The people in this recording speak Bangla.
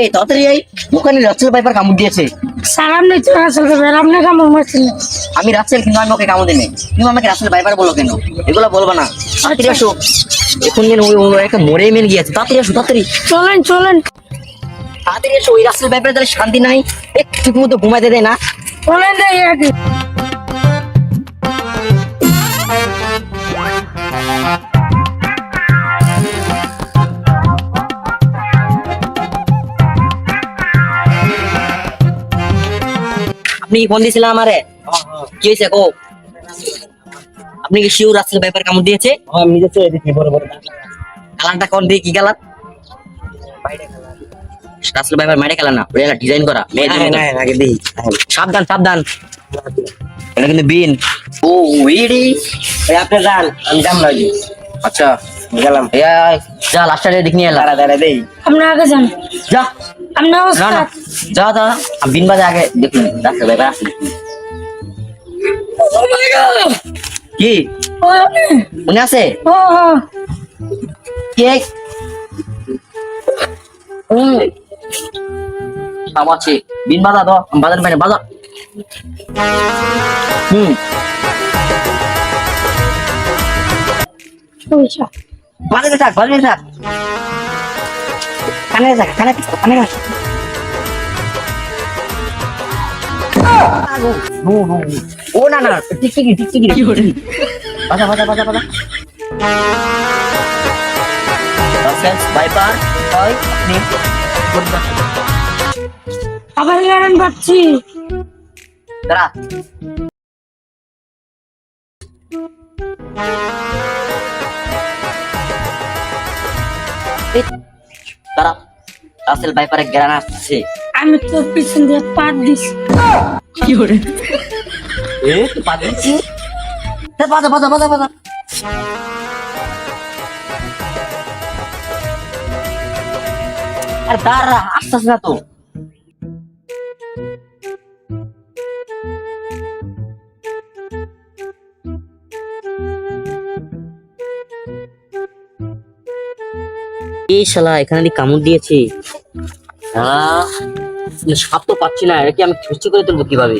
আয়, তাড়াতাড়ি আয় ওখানে রাসেল ভাইপার কামড় দিয়েছে। স্যার আপনি তো রাসেল ভাই আপনি কামড় মারছিলেন আমি রাসেল কিন্তু আমি ওকে কামড় দিনে তুমি আমাকে রাসেল ভাইপার বলো কেন? এগুলো বলব না। তাড়াতাড়ি আসো। এখন যেন ওই একটা মরে মেন গিয়েছে। তাড়াতাড়ি আসো তাড়াতাড়ি। চলেন চলেন। তাড়াতাড়ি এসো ওই রাসেল ভাইপার তাহলে শান্তি নাই। একটু ঠিক মতো ঘুমাইতে দেয় না। চলেন যাই আপনি কি ফোন দিয়েছিলেন আমারে? কি হয়েছে গো? আপনি কি শিওর রাসেল ভাইপার কামড় দিয়েছে? আমি যেতে এদিকে বড় বড় কালারটা কোন দিয়ে কি কালার? রাসেল ভাইপার মেরে কালার না ওটা ডিজাইন করা। আগে দিই। সাবধান সাবধান। এটা কিন্তু বিন ও ওইডি এই আপনি যান আমি যাম না আচ্ছা। গেলাম। এই যা লাস্টটা দিক নিয়ে এলা দাঁড়া দাঁড়া দেই। আপনি আগে যান। যা। না না। ওস্তাদ যা যা আমি বিন বাজে আগে দেখুন রাসেল ভাইপার আসলে কি? আপনি মনে আছে? কে হুম আছে বিন বাজা দাও বাজার বাইরে বাজা হুম। বাজারে থাক বাজারে থাক। কানে থাক কানে কানে ও না না টিকটিকি টিকটিকি বাজা বাজা বাজা বাজা। আবার গান পাচ্ছি। দাঁড়া। দাঁড়া। রাসেল ভাইপারে গ্রান আসছে। আমি তো পিছন দিয়ে পাত দিছি। কি করে এ তুই পা দিচ্ছি বাজা বাজা বাজা বাজা আর দাঁড়া আস্তে আস্তে না তো। এই শালা, এখানে কামড় দিয়েছে। সাপ তো পাচ্ছি না এটা কি আমি খুশি করে তুলবো কীভাবে?